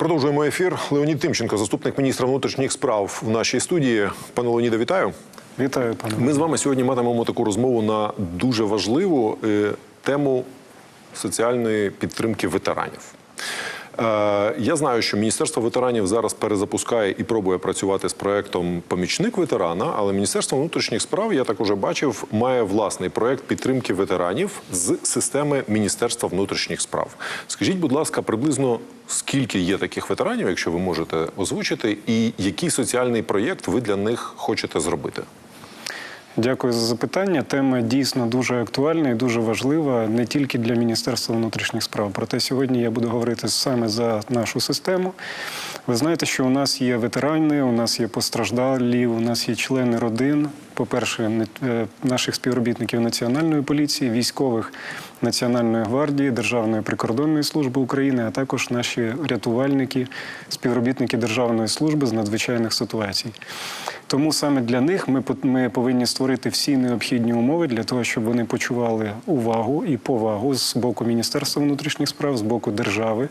Продовжуємо ефір. Леонід Тимченко, заступник міністра внутрішніх справ в нашій студії. Пане Леоніде, вітаю. Вітаю, пане. Ми з вами сьогодні матимемо таку розмову на дуже важливу е, тему соціальної підтримки ветеранів. Е, Я знаю, що Міністерство ветеранів зараз перезапускає і пробує працювати з проектом Помічник ветерана, але Міністерство внутрішніх справ, я так уже бачив, має власний проект підтримки ветеранів з системи Міністерства внутрішніх справ. Скажіть, будь ласка, приблизно скільки є таких ветеранів, якщо ви можете озвучити, і який соціальний проєкт ви для них хочете зробити? Дякую за запитання. Тема дійсно дуже актуальна і дуже важлива не тільки для Міністерства внутрішніх справ. Проте сьогодні я буду говорити саме за нашу систему. Ви знаєте, що у нас є ветерани, у нас є постраждалі, у нас є члени родин. По-перше, е, наших співробітників Національної поліції, військових Національної гвардії, Державної прикордонної служби України, а також наші рятувальники, співробітники Державної служби з надзвичайних ситуацій. Тому саме для них ми, ми повинні створити всі необхідні умови для того, щоб вони почували увагу і повагу з боку Міністерства внутрішніх справ, з боку держави.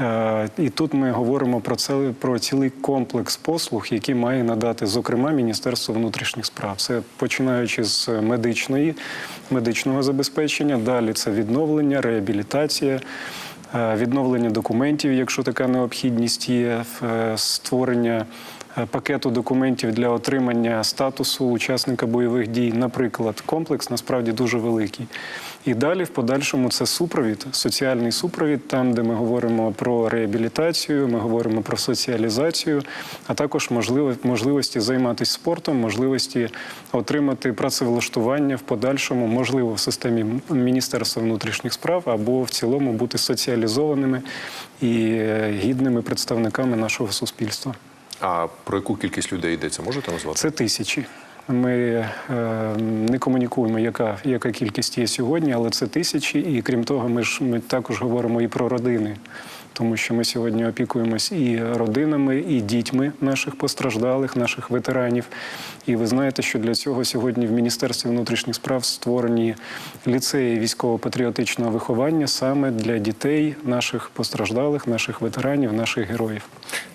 Е, І тут ми говоримо про це про цілий комплекс послуг, які має надати, зокрема, Міністерство внутрішніх справ. Це починаючи з медичної медичного забезпечення. Далі це відновлення, реабілітація. е, Відновлення документів, якщо така необхідність є, е, створення пакету документів для отримання статусу учасника бойових дій, наприклад, комплекс насправді дуже великий. І далі, в подальшому, це супровід, соціальний супровід, там, де ми говоримо про реабілітацію, ми говоримо про соціалізацію, а також можливо- можливості займатися спортом, можливості отримати працевлаштування в подальшому, можливо, в системі Міністерства внутрішніх справ або в цілому бути соціалізованими і е, гідними представниками нашого суспільства. А про яку кількість людей йдеться? Можете назвати? Це тисячі. Ми е, не комунікуємо, яка, яка кількість є сьогодні, але це тисячі. І крім того, ми ж ми також говоримо і про родини, тому що ми сьогодні опікуємось і родинами, і дітьми наших постраждалих, наших ветеранів. І ви знаєте, що для цього сьогодні в Міністерстві внутрішніх справ створені ліцеї військово-патріотичного виховання саме для дітей наших постраждалих, наших ветеранів, наших героїв.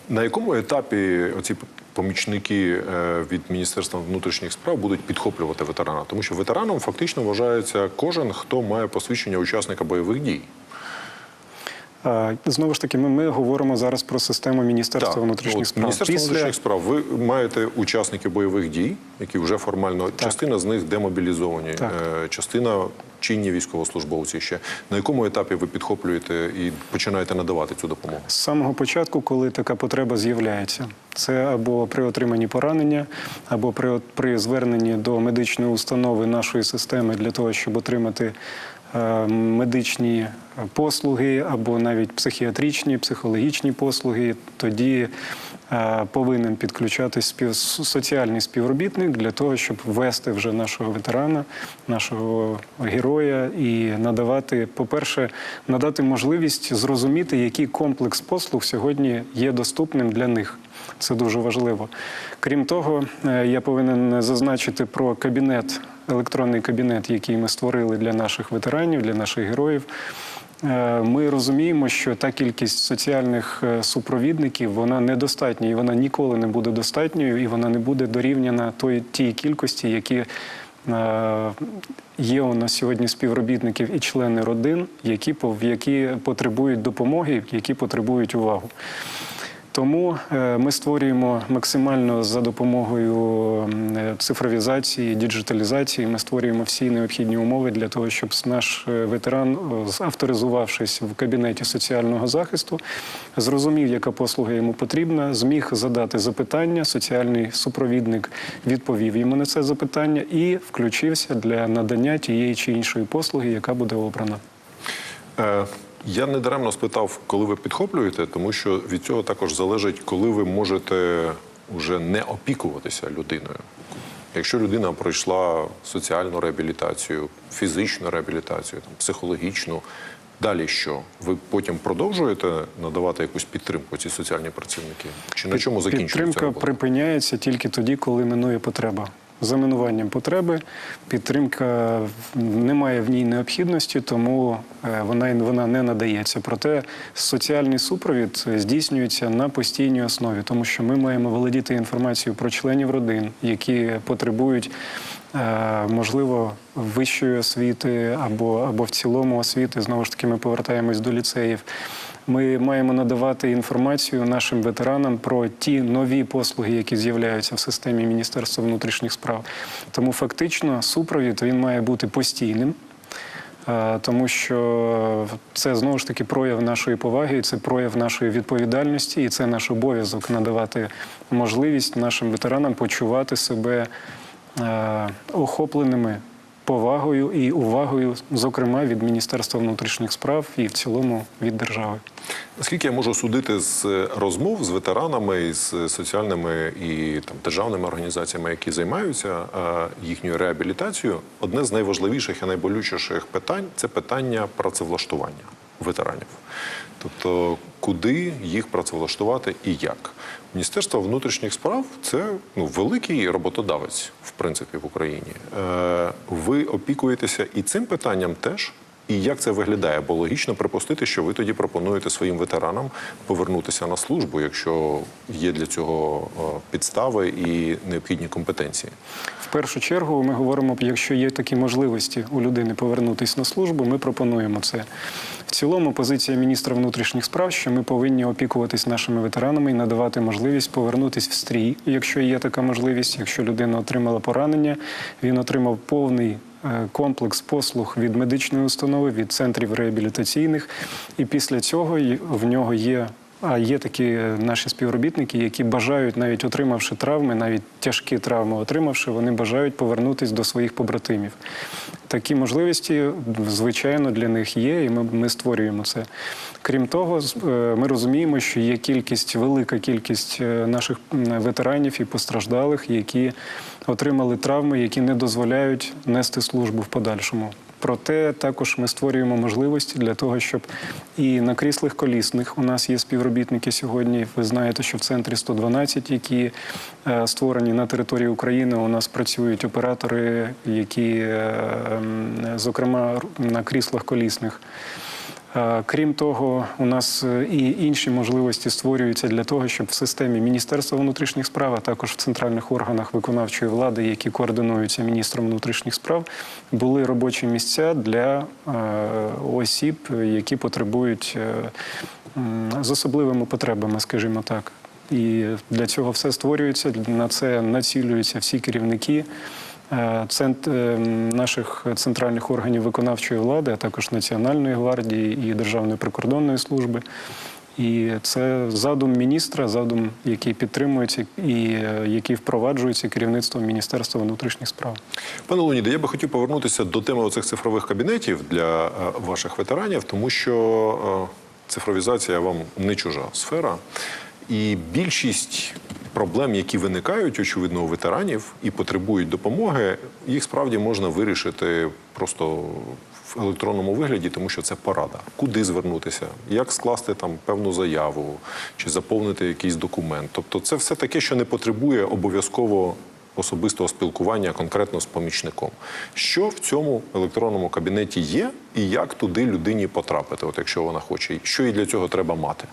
На якому етапі оці помічники е, від Міністерства внутрішніх справ будуть підхоплювати ветерана? Тому що ветераном фактично вважається кожен, хто має посвідчення учасника бойових дій. Знову ж таки, ми, ми говоримо зараз про систему Міністерства Так, внутрішніх от справ. Міністерство внутрішніх справ. Ви маєте учасників бойових дій, які вже формально частина з них демобілізовані, Так. е, частина чинні військовослужбовці. Ще на якому етапі ви підхоплюєте і починаєте надавати цю допомогу? З самого початку, коли така потреба з'являється, це або при отриманні поранення, або при, при зверненні до медичної установи нашої системи для того, щоб отримати е, медичні послуги, або навіть психіатричні, психологічні послуги, тоді е, повинен підключатись спів, соціальний співробітник для того, щоб ввести вже нашого ветерана, нашого героя і надавати, по-перше, надати можливість зрозуміти, який комплекс послуг сьогодні є доступним для них. Це дуже важливо. Крім того, е, я повинен зазначити про кабінет, електронний кабінет, який ми створили для наших ветеранів, для наших героїв. Е, Ми розуміємо, що та кількість соціальних е, супровідників вона недостатня, і вона ніколи не буде достатньою, і вона не буде дорівняна той тій кількості, які е, є у нас сьогодні співробітників і члени родин, які які потребують допомоги, які потребують увагу. Тому е, ми створюємо максимально за допомогою е, цифровізації, діджиталізації. Ми створюємо всі необхідні умови для того, щоб наш е, ветеран, авторизувавшись в кабінеті соціального захисту, зрозумів, яка послуга йому потрібна, зміг задати запитання. Соціальний супровідник відповів йому на це запитання і включився для надання тієї чи іншої послуги, яка буде обрана. Я не даремно спитав, коли ви підхоплюєте, тому що від цього також залежить, коли ви можете вже не опікуватися людиною. Якщо людина пройшла соціальну реабілітацію, фізичну реабілітацію, там, психологічну, далі що? Ви потім продовжуєте надавати якусь підтримку ці соціальні працівники? Чи на чому закінчується Підтримка робота? припиняється тільки тоді, коли минує потреба. Заминуванням потреби. Підтримка немає в ній необхідності, тому е, вона, вона не надається. Проте соціальний супровід здійснюється на постійній основі, тому що ми маємо володіти інформацією про членів родин, які потребують. Е, Можливо, вищої освіти або, або в цілому освіти, знову ж таки, ми повертаємось до ліцеїв. Ми маємо надавати інформацію нашим ветеранам про ті нові послуги, які з'являються в системі Міністерства внутрішніх справ. Тому фактично супровід він має бути постійним. Е, Тому що це знову ж таки прояв нашої поваги, це прояв нашої відповідальності, і це наш обов'язок надавати можливість нашим ветеранам почувати себе охопленими повагою і увагою, зокрема від Міністерства внутрішніх справ і в цілому від держави. Наскільки я можу судити з розмов з ветеранами з соціальними і там державними організаціями, які займаються е, їхньою реабілітацією, одне з найважливіших і найболючіших питань це питання працевлаштування ветеранів. Тобто, куди їх працевлаштувати і як? Міністерство внутрішніх справ це ну, великий роботодавець, в принципі, в Україні. Е, ви опікуєтеся і цим питанням теж. І як це виглядає? Бо логічно припустити, що ви тоді пропонуєте своїм ветеранам повернутися на службу, якщо є для цього е, підстави і необхідні компетенції. Першу чергу ми говоримо, якщо є такі можливості у людини повернутися на службу, ми пропонуємо це. В цілому позиція міністра внутрішніх справ, що ми повинні опікуватись нашими ветеранами і надавати можливість повернутися в стрій, якщо є така можливість. Якщо людина отримала поранення, він отримав повний е, комплекс послуг від медичної установи, від центрів реабілітаційних, і після цього в нього є. А є такі наші співробітники, які бажають, навіть отримавши травми, навіть тяжкі травми отримавши, вони бажають повернутися до своїх побратимів. Такі можливості, звичайно, для них є, і ми, ми створюємо це. Крім того, е, ми розуміємо, що є кількість, велика кількість е, наших ветеранів і постраждалих, які отримали травми, які не дозволяють нести службу в подальшому. Проте також ми створюємо можливості для того, щоб і на кріслах колісних у нас є співробітники сьогодні. Ви знаєте, що в центрі 112, які е, створені на території України, у нас працюють оператори, які, е, зокрема, на кріслах колісних. Крім того, у нас е, і інші можливості створюються для того, щоб в системі Міністерства внутрішніх справ, а також в центральних органах виконавчої влади, які координуються міністром внутрішніх справ, були робочі місця для е, осіб, які потребують е, з особливими потребами, скажімо так. І для цього все створюється. На це націлюються всі керівники цент- е, наших центральних органів виконавчої влади, а також Національної гвардії і Державної прикордонної служби. І це задум міністра, задум, який підтримується і е, який впроваджується керівництвом Міністерства внутрішніх справ. Пане Леоніде, я би хотів повернутися до теми оцих цифрових кабінетів для е, ваших ветеранів, тому що е, цифровізація вам не чужа сфера. І більшість проблем, які виникають, очевидно, у ветеранів і потребують допомоги, їх справді можна вирішити просто в електронному вигляді, тому що це порада. Куди звернутися, як скласти там певну заяву чи заповнити якийсь документ. Тобто, це все таке, що не потребує обов'язково особистого спілкування конкретно з помічником. Що в цьому електронному кабінеті є, і як туди людині потрапити, от якщо вона хоче, що їй для цього треба мати?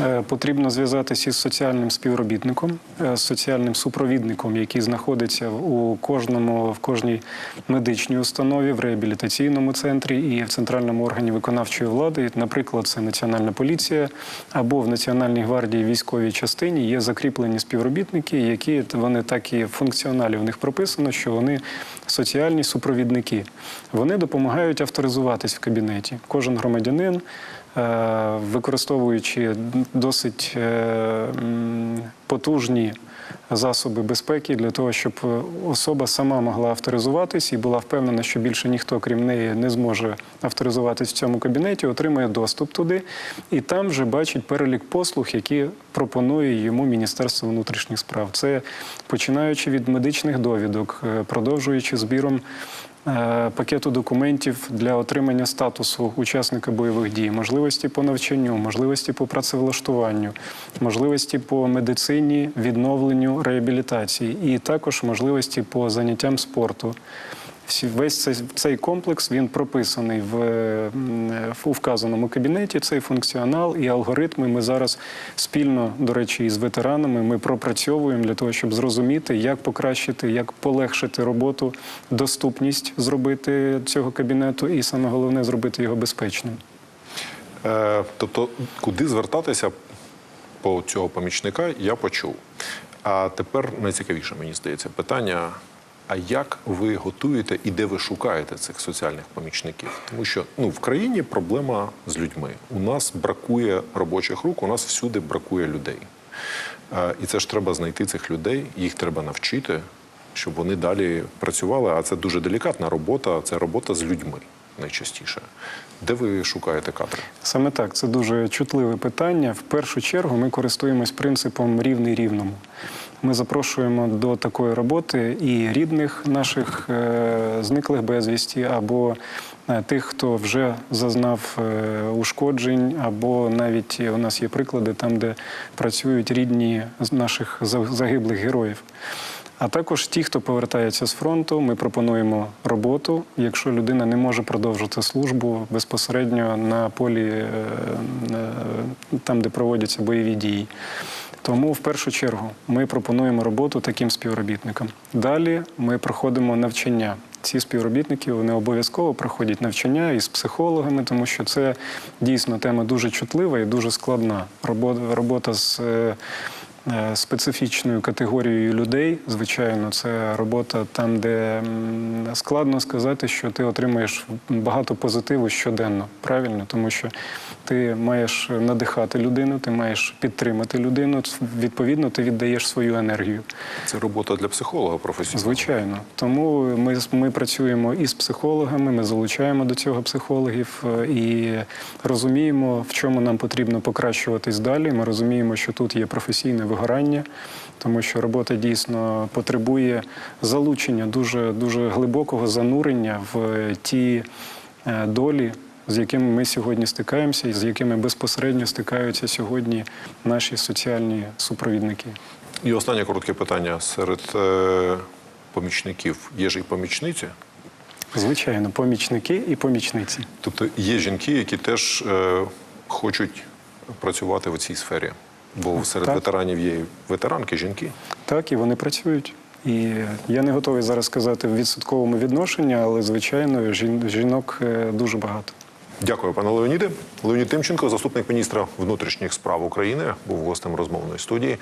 Е, Потрібно зв'язатися із соціальним співробітником, е, з соціальним супровідником, який знаходиться у кожному в кожній медичній установі, в реабілітаційному центрі і в центральному органі виконавчої влади. Наприклад, це Національна поліція або в Національній гвардії військовій частині є закріплені співробітники, які вони так і в функціоналі в них прописано, що вони соціальні супровідники. Вони допомагають авторизуватись в кабінеті. Кожен громадянин. Е, використовуючи досить е, потужні засоби безпеки для того, щоб особа сама могла авторизуватись і була впевнена, що більше ніхто, крім неї, не зможе авторизуватись в цьому кабінеті, отримує доступ туди, і там вже бачить перелік послуг, які пропонує йому Міністерство внутрішніх справ. Це починаючи від медичних довідок, е, продовжуючи збіром пакету документів для отримання статусу учасника бойових дій, можливості по навчанню, можливості по працевлаштуванню, можливості по медицині, відновленню, реабілітації і також можливості по заняттям спорту. Весь цей, цей комплекс він прописаний в, е, у вказаному кабінеті. Цей функціонал і алгоритми. Ми зараз спільно, до речі, із ветеранами ми пропрацьовуємо для того, щоб зрозуміти, як покращити, як полегшити роботу, доступність зробити цього кабінету, і саме головне зробити його безпечним. Е, тобто, куди звертатися по цього помічника, я почув. А тепер найцікавіше, мені здається, питання. А як ви готуєте і де ви шукаєте цих соціальних помічників? Тому що ну, в країні проблема з людьми. У нас бракує робочих рук, у нас всюди бракує людей. І це ж треба знайти цих людей, їх треба навчити, щоб вони далі працювали. А це дуже делікатна робота, це робота з людьми найчастіше. Де ви шукаєте кадри? Саме так, це дуже чутливе питання. В першу чергу ми користуємось принципом рівний рівному. Ми запрошуємо до такої роботи і рідних наших е, зниклих безвісті, або е, тих, хто вже зазнав е, ушкоджень, або навіть у нас є приклади там, де працюють рідні наших загиблих героїв. А також ті, хто повертається з фронту, ми пропонуємо роботу, якщо людина не може продовжити службу безпосередньо на полі там, де проводяться бойові дії. Тому в першу чергу ми пропонуємо роботу таким співробітникам. Далі ми проходимо навчання. Ці співробітники вони обов'язково проходять навчання із психологами, тому що це дійсно тема дуже чутлива і дуже складна. Робота, з е, е, специфічною категорією людей. Звичайно, це робота там, де складно сказати, що ти отримаєш багато позитиву щоденно, правильно, тому що ти маєш надихати людину, ти маєш підтримати людину. Відповідно, ти віддаєш свою енергію. Це робота для психолога професійного. Звичайно, тому ми, ми працюємо із психологами, ми залучаємо до цього психологів е, і розуміємо, в чому нам потрібно покращуватись далі. Ми розуміємо, що тут є професійне вигорання, тому що робота дійсно потребує залучення дуже дуже глибокого занурення в ті е, долі. З якими ми сьогодні стикаємося, і з якими безпосередньо стикаються сьогодні наші соціальні супровідники. І останнє коротке питання. Серед е, помічників є ж і помічниці. Звичайно, помічники і помічниці. Тобто є жінки, які теж е, хочуть працювати в цій сфері. Бо серед Так. ветеранів є ветеранки, жінки. Так, і вони працюють. І я не готовий зараз сказати в відсотковому відношенні, але звичайно, жін- жінок е, дуже багато. Дякую, пане Леоніде. Леонід Тимченко, заступник міністра внутрішніх справ України, був гостем розмовної студії.